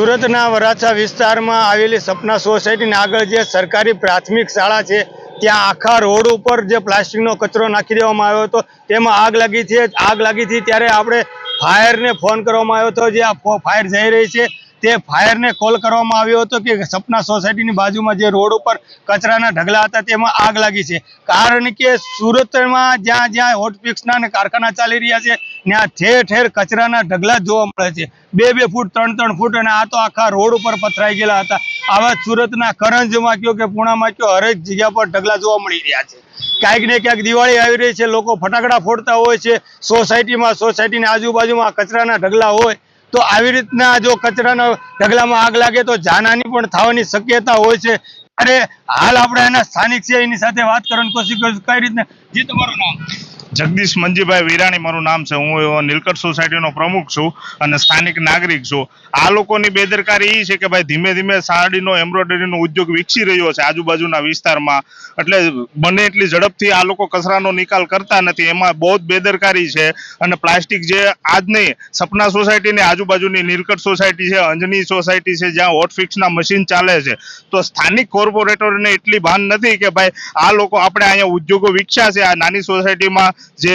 સુરતના વરાછા વિસ્તારમાં આવેલી સપના સોસાયટીની આગળ જે સરકારી પ્રાથમિક શાળા છે, ત્યાં આખા રોડ ઉપર જે પ્લાસ્ટિકનો કચરો નાખી દેવામાં આવ્યો હતો. તેમાં આગ લાગી છે. આગ લાગી હતી ત્યારે આપણે ફાયરને ફોન કરવામાં આવ્યો હતો. જે આ ફાયર જઈ રહી છે, તે ફાયરને કોલ કરવામાં આવ્યો હતો કે સપના સોસાયટીની બાજુમાં જે રોડ ઉપર કચરાના ઢગલા હતા, તેમાં આગ લાગી છે. કારણ કે સુરતમાં જ્યાં જ્યાં હોટપિક્સના અને કારખાના ચાલી રહ્યા છે ત્યાં ઠેર ઠેર કચરાના ઢગલા જોવા મળે છે. બે બે ફૂટ, ત્રણ ત્રણ ફૂટ અને આ તો આખા રોડ ઉપર પથરાઈ ગયેલા હતા. આવા સુરતના કરંજમાં કયો કે પુણામાં કયો હરેક જગ્યા પર ઢગલા જોવા મળી રહ્યા છે. ક્યાંક ને ક્યાંક દિવાળી આવી રહી છે, લોકો ફટાકડા ફોડતા હોય છે, સોસાયટીમાં, સોસાયટીની આજુબાજુમાં કચરાના ઢગલા હોય. તો આવી રીતના જો કચરાના ઢગલામાં આગ લાગે તો જાનહાની પણ થવાની શક્યતા હોય છે. અરે, હાલ આપણે એના સ્થાનિક છે, એની સાથે વાત કરવાની કોશિશ કરીશું. કઈ રીતના? જી, તમારું નામ? જગદીશ મંજીભાઈ વિરાણી મારું નામ છે. હું નીલકંઠ સોસાયટીનો પ્રમુખ છું અને સ્થાનિક નાગરિક છું. આ લોકોની બેદરકારી એ છે કે ભાઈ ધીમે ધીમે સાડીનો, એમ્બ્રોઇડરીનો ઉદ્યોગ વિકસી રહ્યો છે આજુબાજુના વિસ્તારમાં. એટલે બને એટલી ઝડપથી આ લોકો કચરાનો નિકાલ કરતા નથી. એમાં બહુ જ બેદરકારી છે અને પ્લાસ્ટિક જે આજ નહીં સપના સોસાયટીની આજુબાજુની નીલકંઠ સોસાયટી છે, અંજની સોસાયટી છે, જ્યાં હોટફિક્સના મશીન ચાલે છે. તો સ્થાનિક કોર્પોરેટરને એટલી ભાન નથી કે ભાઈ આ લોકો આપણે અહીંયા ઉદ્યોગો વિકસ્યા છે. આ નાની સોસાયટીમાં જે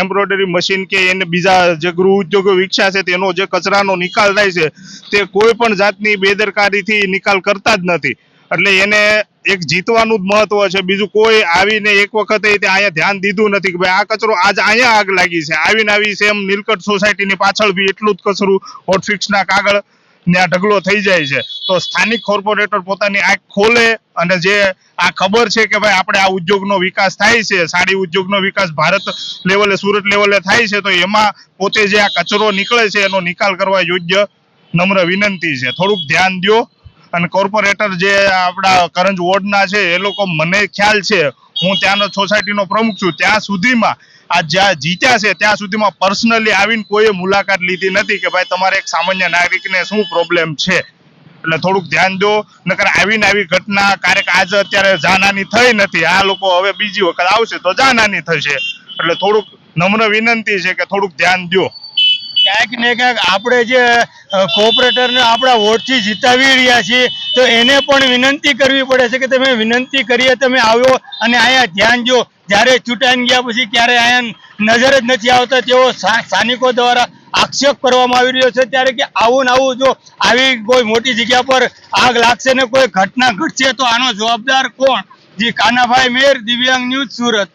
એમ્બ્રોઇડરી મશીન કે એને બીજા જે ગૃહ ઉદ્યોગો વિકસ્યા છે, તેનો જે કચરાનો નિકાલ થાય છે, તે કોઈ પણ જાતની બેદરકારીથી નિકાલ કરતા જ નથી. એટલે એને એક જીતવાનું જ મહત્વ છે. બીજું કોઈ આવીને એક વખતે અહીંયા ધ્યાન દીધું નથી કે ભાઈ આ કચરો આજ અહીંયા આગ લાગી છે. આવીને આવી સેમ નીલકંઠ સોસાયટીની પાછળ બી એટલું જ કચરું હોટફિક્સના કાગળ ને ઢગલો થઈ જાય છે. તો સ્થાનિક કોર્પોરેટર પોતાની આંખ ખોલે અને જે આ ખબર છે કે ભાઈ આપણે આ ઉદ્યોગનો વિકાસ થાય છે સાડી ઉદ્યોગનો વિકાસ ભારત લેવલે, સુરત લેવલે થાય છે, તો એમાં પોતે જે આ કચરો નીકળે છે એનો નિકાલ કરવા યોગ્ય નમ્ર વિનંતી છે. થોડુંક ધ્યાન દ્યો. અને કોર્પોરેટર જે આપણા કરંજ વોર્ડના છે, એ લોકો મને ખ્યાલ છે, હું ત્યાંનો સોસાયટીનો પ્રમુખ છું, ત્યાં સુધીમાં આ જ્યાં જીત્યા છે, ત્યાં સુધીમાં પર્સનલી આવીને કોઈએ મુલાકાત લીધી નથી કે ભાઈ તમારે એક સામાન્ય નાગરિકને શું પ્રોબ્લેમ છે? એટલે થોડુંક ધ્યાન દો, નકર આવીને આવી ઘટના ક્યારેક આજે અત્યારે જાનહાની થઈ નથી, આ લોકો હવે બીજી વખત આવશે તો જાનહાની થશે. એટલે થોડુંક નમ્ર વિનંતી છે કે થોડુંક ધ્યાન દો. ક્યાંક ને ક્યાંક આપણે જે કોઓપરેટરને આપણા વોટથી જીતાવી રહ્યા છીએ, તો એને પણ વિનંતી કરવી પડે છે કે તમે વિનંતી કરીએ, તમે આવ્યો અને અહીંયા ધ્યાન જો જ્યારે ચૂંટાઈને ગયા પછી ક્યારે અહીંયા નજર જ નથી આવતા, તેઓ સ્થાનિકો દ્વારા આક્ષેપ કરવામાં આવી રહ્યો છે. ત્યારે કે આવું ને આવું જો આવી કોઈ મોટી જગ્યા પર આગ લાગશે ને કોઈ ઘટના ઘટશે, તો આનો જવાબદાર કોણ? જી, કાનાભાઈ મેર, દિવ્યાંગ ન્યૂઝ સુરત.